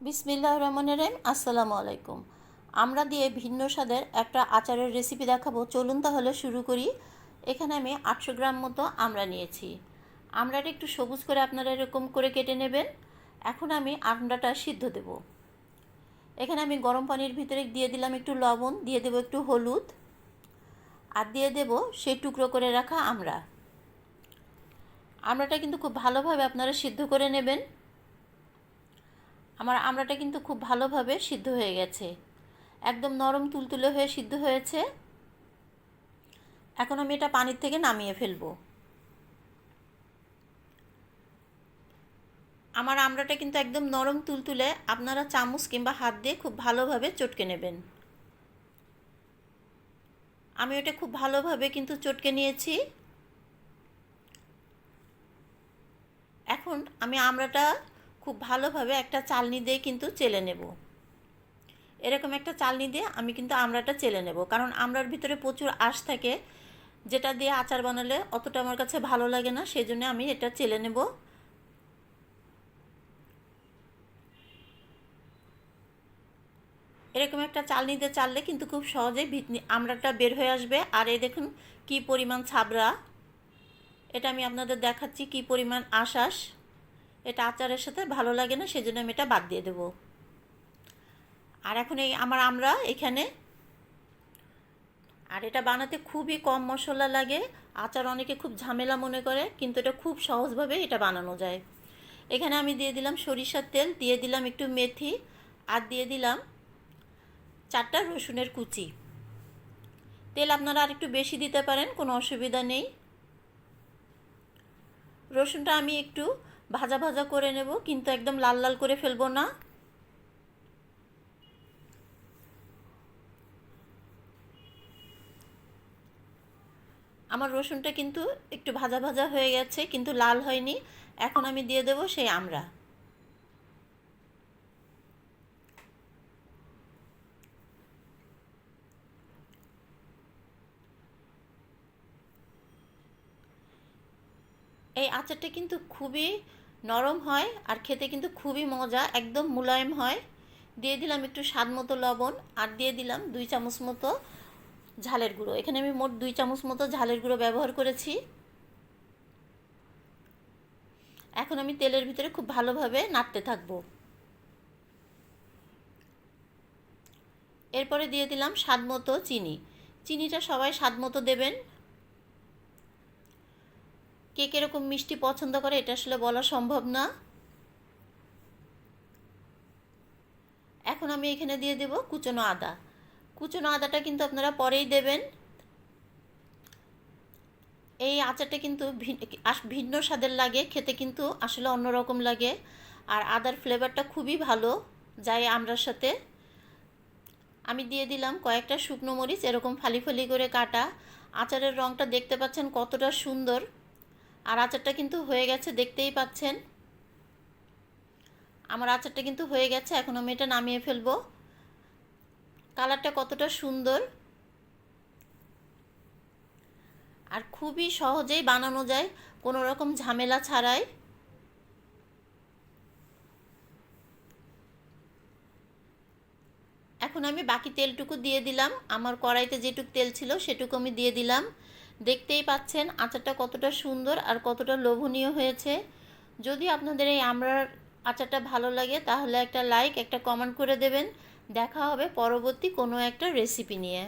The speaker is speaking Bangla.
বিসমিল্লাহ রহমানের রহিম, আসসালামু আলাইকুম। আমরা দিয়ে ভিন্ন স্বাদের একটা আচারের রেসিপি দেখাবো। চলুন তাহলে শুরু করি। এখানে আমি আটশো গ্রাম মতো আমরা নিয়েছি। আমড়াটা একটু সবুজ করে আপনারা এরকম করে কেটে নেবেন। এখন আমি আমড়াটা সিদ্ধ দেব। এখানে আমি গরম পানির ভিতরে দিয়ে দিলাম একটু লবণ, দিয়ে দেব একটু হলুদ, আর দিয়ে দেব সেই টুকরো করে রাখা আমড়া আমড়াটা কিন্তু খুব ভালোভাবে আপনারা সিদ্ধ করে নেবেন। আমার আমড়াটা কিন্তু খুব ভালোভাবে সিদ্ধ হয়ে গেছে। একদম নরম তুলতুলে হয়ে সিদ্ধ হয়েছে। এখন আমি এটা পানির থেকে নামিয়ে ফেলব। আমার আমড়াটা কিন্তু একদম নরম তুলতুলে আপনারা চামচ কিংবা হাত দিয়ে খুব ভালোভাবে চটকে নেবেন। আমি ওটা খুব ভালোভাবে কিন্তু চটকে নিয়েছি। এখন আমি আমড়াটা খুব ভালোভাবে একটা চালনি দিয়ে কিন্তু চেলে নেব। এরকম একটা চালনি দিয়ে আমি কিন্তু আমড়াটা চেলে নেব, কারণ আমড়ার ভিতরে প্রচুর আঁশ থাকে। যেটা দিয়ে আচার বানালে অতটা আমার কাছে ভালো লাগে না সেই জন্য আমি এটা চেলে নেব। এরকম একটা চালনি দিয়ে চাললে কিন্তু খুব সহজেই আমড়াটা বের হয়ে আসবে। আর এই দেখুন কি পরিমাণ ছাবড়া। এটা আমি আপনাদের দেখাচ্ছি কি পরিমাণ আশ্বাস এটা আচারের সাথে ভালো লাগে না, সেজন্য আমি এটা বাদ দিয়ে দেব। আর এখন এই আমার আমরা এখানে, আর এটা বানাতে খুবই কম মশলা লাগে, আচার অনেকে খুব ঝামেলা মনে করে, কিন্তু এটা খুব সহজভাবে এটা বানানো যায়। এখানে আমি দিয়ে দিলাম সরিষার তেল, দিয়ে দিলাম একটু মেথি, আর দিয়ে দিলাম চারটা রসুনের কুচি। তেল আপনারা আর একটু বেশি দিতে পারেন, কোনো অসুবিধা নেই। রসুনটা আমি একটু ভাজা ভাজা করে নেব, কিন্তু একদম লাল লাল করে ফেলব না। আমার রসুনটা কিন্তু একটু ভাজা ভাজা হয়ে গেছে, কিন্তু লাল হয়নি। এখন আমি দিয়ে দেব সেই আমড়া এই আচারটা কিন্তু খুবই নরম হয় আর খেতে কিন্তু খুবই মজা, একদম মোলায়েম হয়। দিয়ে দিলাম একটু স্বাদ মতো লবণ আর দিয়ে দিলাম দুই চামচ মতো ঝালের গুঁড়ো। এখানে আমি মোট দুই চামচ মতো ঝালের গুঁড়ো ব্যবহার করেছি। এখন আমি তেলের ভিতরে খুব ভালোভাবে নাড়তে থাকব। এরপরে দিয়ে দিলাম স্বাদ মতো চিনি। চিনিটা সবাই স্বাদ মতো দেবেন। কে কীরকম মিষ্টি পছন্দ করে, এটা আসলে বলা সম্ভব না। এখন আমি এখানে দিয়ে দেব কুচনো আদা। কুচনো আদাটা কিন্তু আপনারা পরেই দেবেন। এই আচারটা কিন্তু ভিন্ন স্বাদের লাগে, খেতে কিন্তু আসলে অন্যরকম লাগে। আর আদার ফ্লেভারটা খুবই ভালো যায় আমরার সাথে। আমি দিয়ে দিলাম কয়েকটা শুকনো মরিচ, এরকম ফালি ফালি করে কাটা। আচারের রঙটা দেখতে পাচ্ছেন কতটা সুন্দর। আর আচারটা কিন্তু হয়ে গেছে, দেখতেই পাচ্ছেন। আমার আচারটা কিন্তু হয়ে গেছে, এখন আমি এটা নামিয়ে ফেলব। কালারটা কতটা সুন্দর। আর খুবই সহজেই বানানো যায়, কোনো রকম ঝামেলা ছাড়াই। এখন আমি বাকি তেলটুকু দিয়ে দিলাম। আমার কড়াইতে যেটুকু তেল ছিল, সেটুকু আমি দিয়ে দিলাম। দেখতেই পাচ্ছেন আচারটা কতটা সুন্দর আর কতটা লোভনীয় হয়েছে। যদি আপনাদের এই আমড়ার আচারটা ভালো লাগে, তাহলে একটা লাইক একটা কমেন্ট করে দেবেন। দেখা হবে পরবর্তী কোনো একটা রেসিপি নিয়ে।